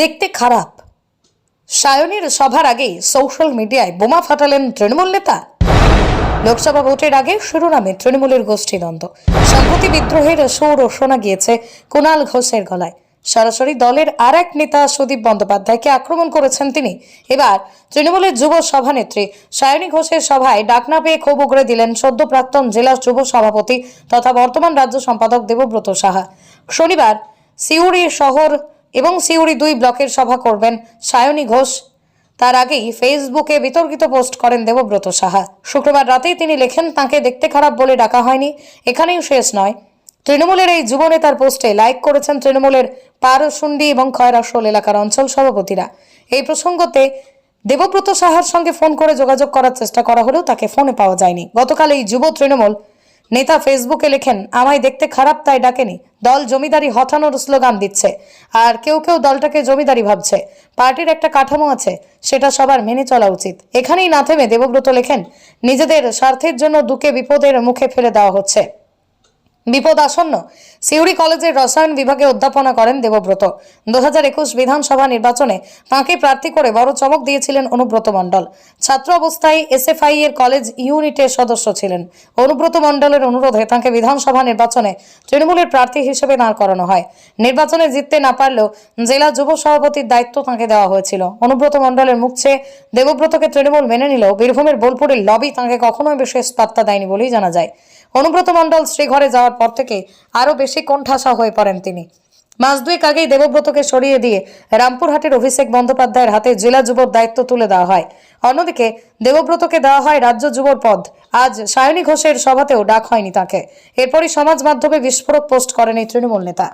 দেখতে খারাপ। সায়নীর সভার আগেই সোশ্যাল মিডিয়ায় বোমা ফাটালেন তৃণমূল নেতা। লোকসভা ভোটের আগে শিরোনামে তৃণমূলের গোষ্ঠীদ্বন্দ্ব। সম্প্রতি বিদ্রোহের সুর শোনা গিয়েছে কুণাল ঘোষের গলায়। সরাসরি দলের আর এক নেতা সুদীপ বন্দ্যোপাধ্যায়কে আক্রমণ করেছেন তিনি। এবার তৃণমূলের যুব সভানেত্রী সায়নী ঘোষের সভায় ডাক না পেয়ে ক্ষোভ উগড়ে দিলেন সদ্য প্রাক্তন জেলা যুব সভাপতি তথা বর্তমান রাজ্য সম্পাদক দেবব্রত সাহা। শনিবার সিউড়ি শহর এবং সিউড়ি দুই ব্লকের সভা করবেন সায়নী ঘোষ। তার আগেই ফেসবুকে বিতর্কিত পোস্ট করেন দেবব্রত সাহা। শুক্রবার রাতেই তিনি লেখেন, তাকে দেখতে খারাপ বলে ডাকা হয়নি, এখানেই শেষ নয়। তৃণমূলের এই যুব নেতার পোস্টে লাইক করেছেন তৃণমূলের পারশুন্ডি এবং খয়রাসোল এলাকার অঞ্চল সভাপতিরা। এই প্রসঙ্গতে দেবব্রত সাহার সঙ্গে ফোন করে যোগাযোগ করার চেষ্টা করা হলেও তাকে ফোনে পাওয়া যায়নি। গতকাল এই যুব তৃণমূল নেতা ফেসবুকে লেখেন, আমায় দেখতে খারাপ তাই ডাকেনি। দল জমিদারি হঠানোর স্লোগান দিচ্ছে। আর কেউ কেউ দলটাকে জমিদারি ভাবছে। পার্টির একটা কাঠামো আছে, সেটা সবার মেনে চলা উচিত। এখানেই না থেমে দেবব্রত লেখেন, নিজেদের স্বার্থের জন্য দুকে বিপদের মুখে ফেলে দেওয়া হচ্ছে। বিপদ আসন্ন। সিউড়ি কলেজের রসায়ন বিভাগে অধ্যাপনা করেন দেবব্রত। দু বিধানসভা নির্বাচনে তাঁকে প্রার্থী করে বড় চমক দিয়েছিলেন অনুব্রত মণ্ডল। ছাত্র অবস্থায় এসএফআই এর কলেজ ইউনিটের সদস্য ছিলেন। অনুব্রত মণ্ডলের অনুরোধে তাঁকে বিধানসভা নির্বাচনে তৃণমূলের প্রার্থী হিসেবে দাঁড় করানো হয়। নির্বাচনে জিততে না পারলেও জেলা যুব সভাপতির দায়িত্ব তাঁকে দেওয়া হয়েছিল। অনুব্রত মণ্ডলের মুখ চেয়ে দেবব্রতকে তৃণমূল মেনে নিলেও বীরভূমের বোলপুরের লবি তাঁকে কখনোই বিশেষ পাত্তা দেয়নি বলেই জানা যায়। অনুব্রত মণ্ডল শ্রীঘরে যাওয়ার পর থেকে আরও বেশি কোণঠাসা হয়ে পড়েন তিনি। মাস দুয়েক আগেই দেবব্রতকে সরিয়ে দিয়ে রামপুরহাটের অভিষেক বন্দ্যোপাধ্যায়ের হাতে জেলা যুবর দায়িত্ব তুলে দেওয়া হয়। অন্যদিকে দেবব্রতকে দেওয়া হয় রাজ্য যুবর পদ। আজ সায়নী ঘোষের সভাতেও ডাক হয়নি তাকে। এরপরই সমাজ মাধ্যমে বিস্ফোরক পোস্ট করেন এই তৃণমূল নেতা।